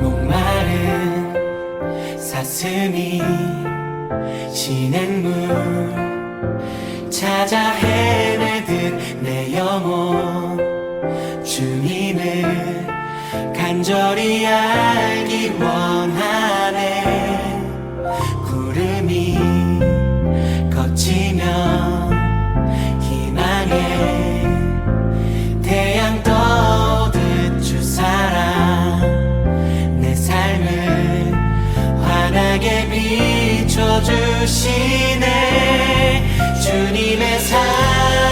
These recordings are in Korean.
목마른 사슴이 지낸 물 찾아 헤매듯 내 영혼 주님을 간절히 알기 원하 보면 희망의 태양 떠듯 주사라 내 삶을 환하게 비춰주시네. 주님의 사랑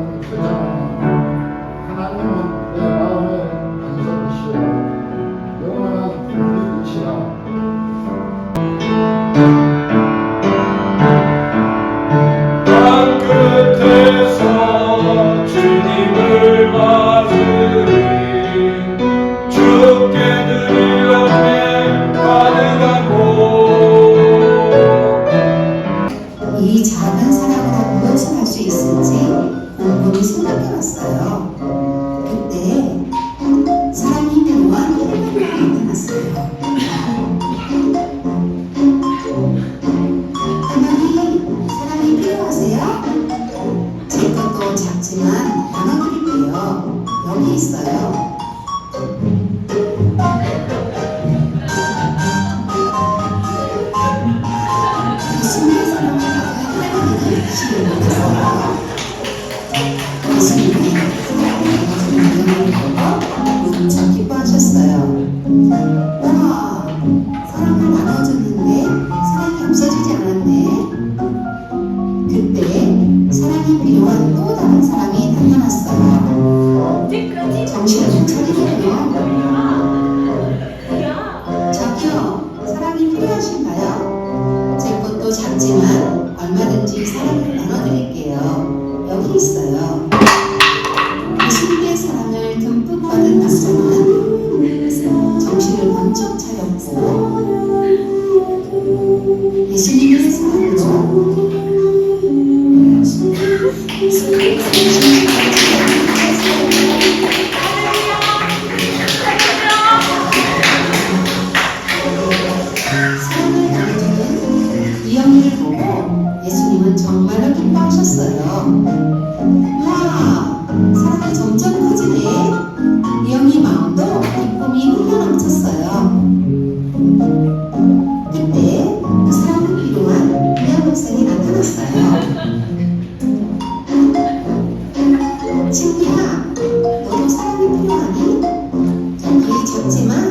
하는 세상 하나님은 내 마음에 간섭이시라 영원한 불빛이라 땅 끝에서 주님을 맞으리. 주께 늘 see próxima.